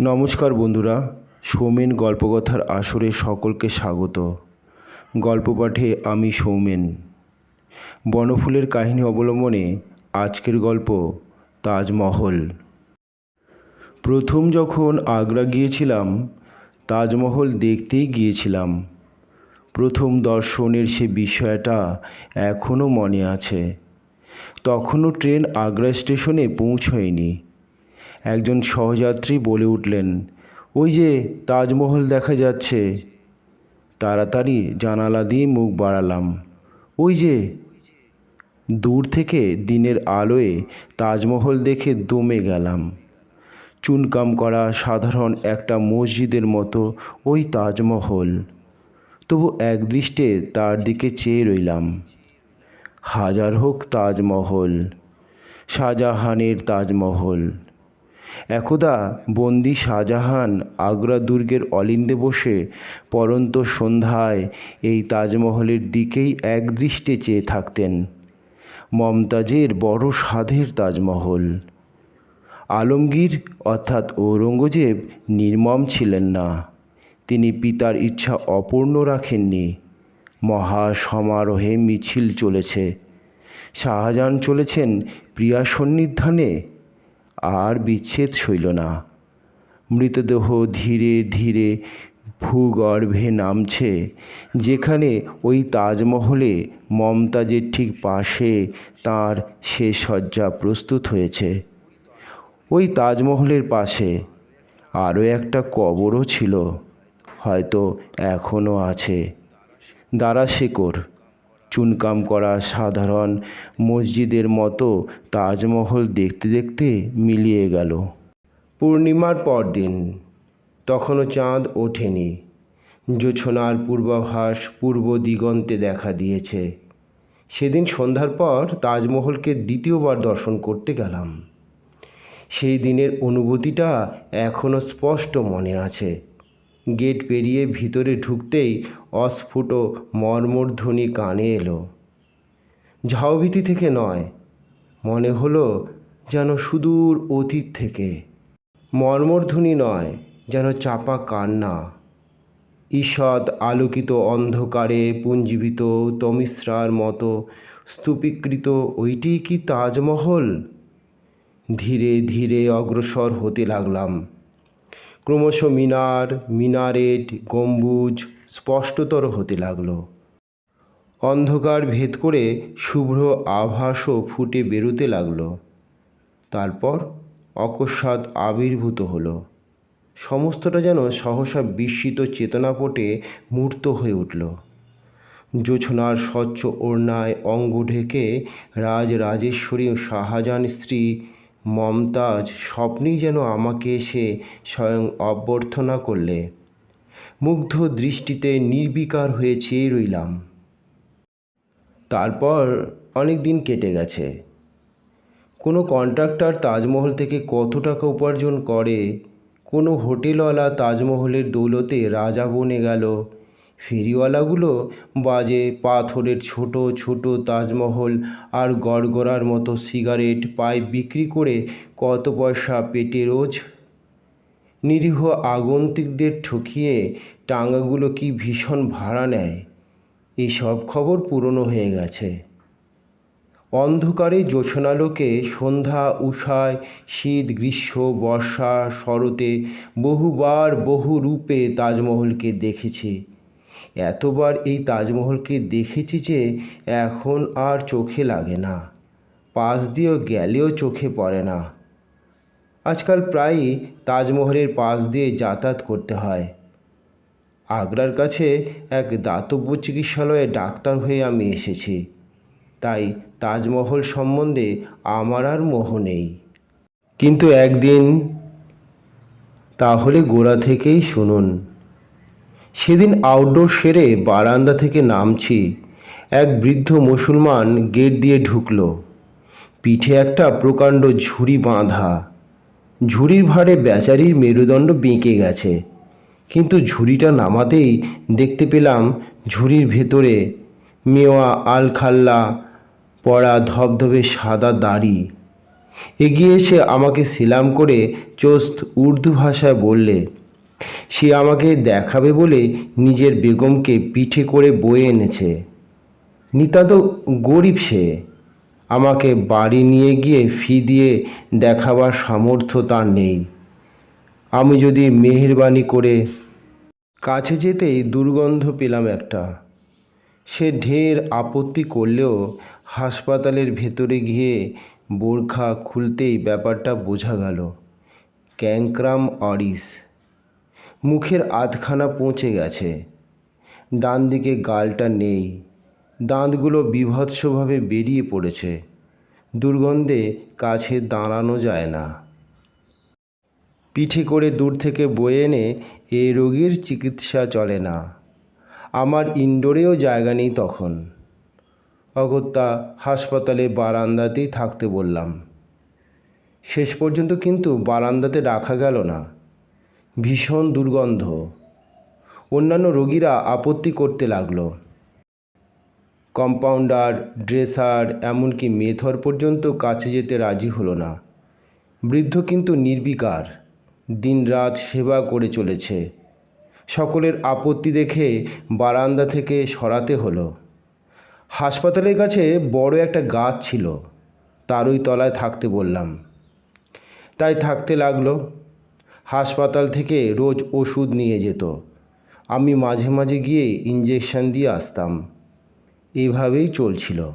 নমস্কার বন্ধুরা, সৌমেন গল্পকথার আসরে সকলকে স্বাগত। গল্প পাঠে আমি সৌমেন। বনফুলের কাহিনী অবলম্বনে আজকের গল্প তাজমহল। প্রথম যখন আগ্রা গিয়েছিলাম, তাজমহল দেখতেই গিয়েছিলাম। প্রথম দর্শনের সে বিষয়টা এখনও মনে আছে। তখনও ট্রেন আগ্রা স্টেশনে পৌঁছয়নি। একজন সহযাত্রী বলে উঠলেন, ওই যে তাজমহল দেখা যাচ্ছে। তাড়াতাড়ি জানালা দিয়ে মুখ বাড়ালাম, ওই যে। দূর থেকে দিনের আলোয় তাজমহল দেখে দমে গেলাম। চুনকাম করা সাধারণ একটা মসজিদের মতো ওই তাজমহল। তবু একদৃষ্টে তার দিকে চেয়ে রইলাম। হাজার হোক তাজমহল শাহজাহানের তাজমহল। একদা বন্দি শাহজাহান আগ্রা দুর্গের অলিন্দে বসে পরন্ত সন্ধ্যায় এই তাজমহলের দিকেই একদৃষ্টে চেয়ে থাকতেন। মমতাজের বড় সাধের তাজমহল। আলমগীর অর্থাৎ ঔরঙ্গজেব নির্মম ছিলেন না। তিনি পিতার ইচ্ছা অপূর্ণ রাখেননি। মহা সমারোহে মিছিল চলেছে। শাহজাহান চলেছেন প্রিয়া সন্নিধানে আর বিচ্ছেদ সইল না। মৃতদেহ ধীরে ধীরে ভূগর্ভে নামছে, যেখানে ওই তাজমহলে মমতাজের ঠিক পাশে তার সে শয্যা প্রস্তুত হয়েছে। ওই তাজমহলের পাশে আরও একটা কবরও ছিল, হয়তো এখনও আছে। দারা শেকর চুনকাম করা সাধারণ মসজিদের মতো তাজমহল দেখতে দেখতে মিলিয়ে গেল। পূর্ণিমার পরদিন, তখনও চাঁদ ওঠেনি। জোছনার পূর্বাভাস পূর্ব দিগন্তে দেখা দিয়েছে। সেদিন সন্ধ্যার পর তাজমহলকে দ্বিতীয়বার দর্শন করতে গেলাম। সেই দিনের অনুভূতিটা এখনও স্পষ্ট মনে আছে। গেট পেরিয়ে ভিতরে ঢুকতেই অস্ফুট মর্মধ্বনি কানে এলো। ঝাউভীতি থেকে নয়, মনে হলো যেন সুদূর অতীত থেকে। মর্মধ্বনি নয়, যেন চাপা কান্না। ঈষৎ আলোকিত অন্ধকারে পুঞ্জীবিত তমিশ্রার মতো স্তূপীকৃত ওইটি কি তাজমহল? ধীরে ধীরে অগ্রসর হতে লাগলাম। ক্রমশ মিনার, মিনারেট, গম্বুজ স্পষ্টতর হতে লাগল। অন্ধকার ভেদ করে শুভ্র আভাসও ফুটে বেরোতে লাগল। তারপর অকস্মাৎ আবির্ভূত হলো। সমস্তটা যেন সহসা বিস্মিত চেতনাপটে মূর্ত হয়ে উঠল। জোছনার স্বচ্ছ ওড়নায় অঙ্গ ঢেকে রাজ রাজেশ্বরী শাহজাহান স্ত্রী মমতাজ স্বপ্নেই যেন আমাকে এসে স্বয়ং অভ্যর্থনা করলে। মুগ্ধ দৃষ্টিতে নির্বিকার হয়ে চেয়ে রইলাম। তারপর অনেক দিন কেটে গেছে। কোনো কন্ট্রাক্টর তাজমহল থেকে কত টাকা উপার্জন করে, কোনো হোটেলওয়ালা তাজমহলের দৌলতে রাজা বনে গেল ফেরিওয়ালাগুলো বাজে পাথরের ছোট ছোট তাজমহল আর গড়গড়ার মতো সিগারেট পাইপ বিক্রি করে কত পয়সা পেটে রোজ? নিরীহ আগন্তুকদের ঠকিয়ে টাঙ্গাগুলো কি ভীষণ ভাড়া নেয়? এই সব খবর পুরনো হয়ে গেছে। অন্ধকারে জোছনালোকে সন্ধ্যা, উষায়, শীত, গ্রীষ্ম, বর্ষা, শরতে বহুবার বহু রূপে তাজমহলকে দেখেছি। এতবার এই তাজমহলকে দেখেছি যে এখন আর চোখে লাগে না। পাশ দিয়েও গেলেও চোখে পড়ে না। আজকাল প্রায়ই তাজমহলের পাশ দিয়ে যাতায়াত করতে হয়। আগ্রার কাছে এক দাতব্য চিকিৎসালয়ে ডাক্তার হয়ে আমি এসেছি। তাই তাজমহল সম্বন্ধে আমার আর মোহ নেই। কিন্তু একদিন তাহলে গোড়া থেকেই শুনুন। সেদিন আউটডোর সেরে বারান্দা থেকে নামছি। এক বৃদ্ধ মুসলমান গেট দিয়ে ঢুকল। পিঠে একটা প্রকাণ্ড ঝুড়ি বাঁধা। ঝুড়ির ভারে বেচারির মেরুদণ্ড বেঁকে গেছে। কিন্তু ঝুড়িটা নামাতেই দেখতে পেলাম ঝুড়ির ভেতরে মেওয়া আলখাল্লা, পড়া ধবধবে সাদা দাড়ি। এগিয়ে এসে আমাকে সিলাম করে চোস্ত উর্দু ভাষায় বললে সে আমাকে দেখাবে বলে নিজের বেগমকে পিঠে করে বয়ে এনেছে। নিতান্ত গরিব সে। আমাকে বাড়ি নিয়ে গিয়ে ফি দিয়ে দেখাবার সামর্থ্য তার নেই। আমি যদি মেহেরবানি করে কাছে যেতেই দুর্গন্ধ পেলাম একটা। সে ঢের আপত্তি করলেও হাসপাতালের ভেতরে গিয়ে বোরখা খুলতেই ব্যাপারটা বোঝা গেল। ক্যাংক্রাম অরিস। মুখের আধখানা পৌঁছে গেছে। ডান দিকে গালটা নেই। দাঁতগুলো বিভৎসভাবে বেরিয়ে পড়েছে। দুর্গন্ধে কাছে দাঁড়ানো যায় না। পিঠে করে দূর থেকে বয়ে এনে এ রোগীর চিকিৎসা চলে না। আমার ইনডোরেও জায়গা নেই তখন। অগত্যা হাসপাতালে বারান্দাতেই থাকতে বললাম। শেষ পর্যন্ত কিন্তু বারান্দাতে রাখা গেল না। ভীষণ দুর্গন্ধ। অন্যান্য রোগীরা আপত্তি করতে লাগল। কম্পাউন্ডার, ড্রেসার, এমনকি মেথর পর্যন্ত কাছে যেতে রাজি হলো না। বৃদ্ধ কিন্তু নির্বিকার, দিনরাত সেবা করে চলেছে। সকলের আপত্তি দেখে বারান্দা থেকে সরাতে হলো। হাসপাতালের কাছে বড় একটা গাছ ছিল, তারই তলায় থাকতে বললাম। তাই থাকতে লাগল। হাসপাতাল থেকে রোজ ওষুধ নিয়ে যেত। আমি মাঝে মাঝে গিয়ে ইঞ্জেকশন দিয়ে আসতাম। এইভাবেই চলছিল।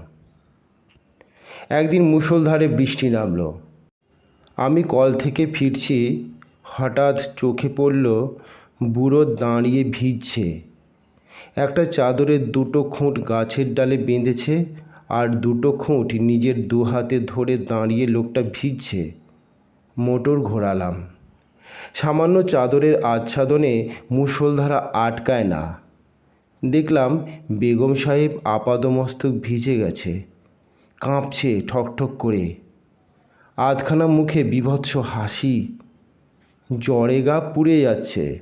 একদিন মুষলধারে বৃষ্টি নামলো। আমি কল থেকে ফিরছি, হঠাৎ চোখে পড়ল বুড়ো দাঁড়িয়ে ভিজছে। একটা চাদরের দুটো খুঁট গাছের ডালে বেঁধেছে আর দুটো খুঁট নিজের দু হাতে ধরে দাঁড়িয়ে লোকটা ভিজছে। মোটর ঘোরালাম। সামান্য চাদরের আচ্ছাদনে মুষলধারা আটকায় না। দেখলাম বেগম সাহেব আপাদমস্তক ভিজে গেছে, কাঁপছে ঠকঠক করে। আধখানা মুখে বিভৎস হাসি, জ্বরে গা পুড়ে যাচ্ছে।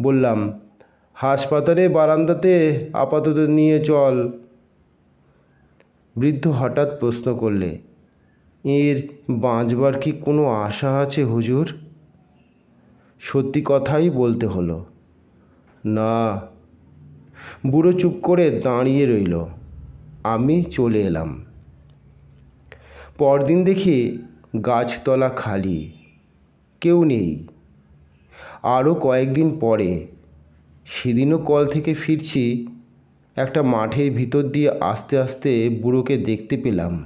বললাম, হাসপাতালে বারান্দাতে আপাতত নিয়ে চল। বৃদ্ধ হঠাৎ প্রশ্ন করলে, এর বাঁচবার কি কোনো আশা আছে হুজুর? সত্যি কথাই বলতে হলো। না। বুড়ো চুপ করে দাঁড়িয়ে রইল। আমি চলে এলাম। পরদিন দেখি গাছতলা খালি। কেউ নেই। আরও কয়েকদিন পরে, সেদিনও কল থেকে ফিরছি, একটা মাঠের ভিতর দিয়ে আস্তে আস্তে বুড়োকে দেখতে পেলাম।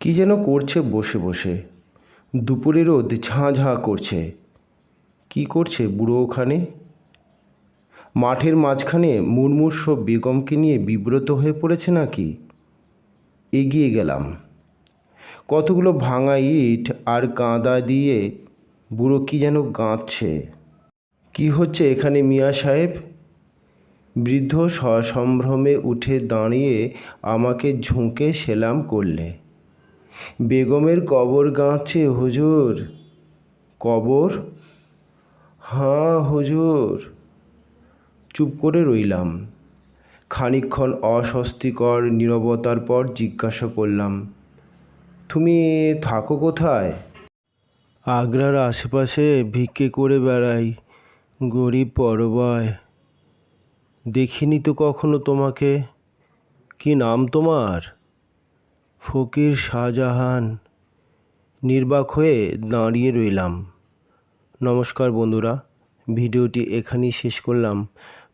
কি যেন করছে বসে বসে। দুপুরে রোদ ঝাঁ ঝাঁ করছে। কি করছে বুড়ো ওখানে? মাঠের মাঝখানে মুর্মূর্ষ বেগমকে নিয়ে বিব্রত হয়ে পড়েছে নাকি? এগিয়ে গেলাম। কতগুলো ভাঙা ইট আর কাঁদা দিয়ে বুড়ো কি যেন গাঁথছে কি হচ্ছে এখানে মিয়া সাহেব? বৃদ্ধ সসম্ভ্রমে উঠে দাঁড়িয়ে আমাকে ঝুঁকে সেলাম করলে। বেগমের কবর গাঁথছে, হুজুর। কবর? হাঁ হুজুর। চুপ করে রইলাম। খানিকক্ষণ অস্বস্তিকর নীরবতার পর জিজ্ঞাসা করলাম, তুমি থাকো কোথায়? আগ্রার আশেপাশে ভিক্ষে করে বেড়াই, গরিব পরবায়। দেখিনি তো কখনো তোমাকে। কি নাম তোমার? ফকির শাহজাহান। নির্বাক হয়ে দাঁড়িয়ে রইলাম। নমস্কার বন্ধুরা, ভিডিওটি এখানেই শেষ করলাম।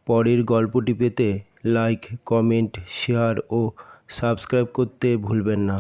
পরের গল্পটি পেতে লাইক কমেন্ট শেয়ার ও সাবস্ক্রাইব করতে ভুলবেন না।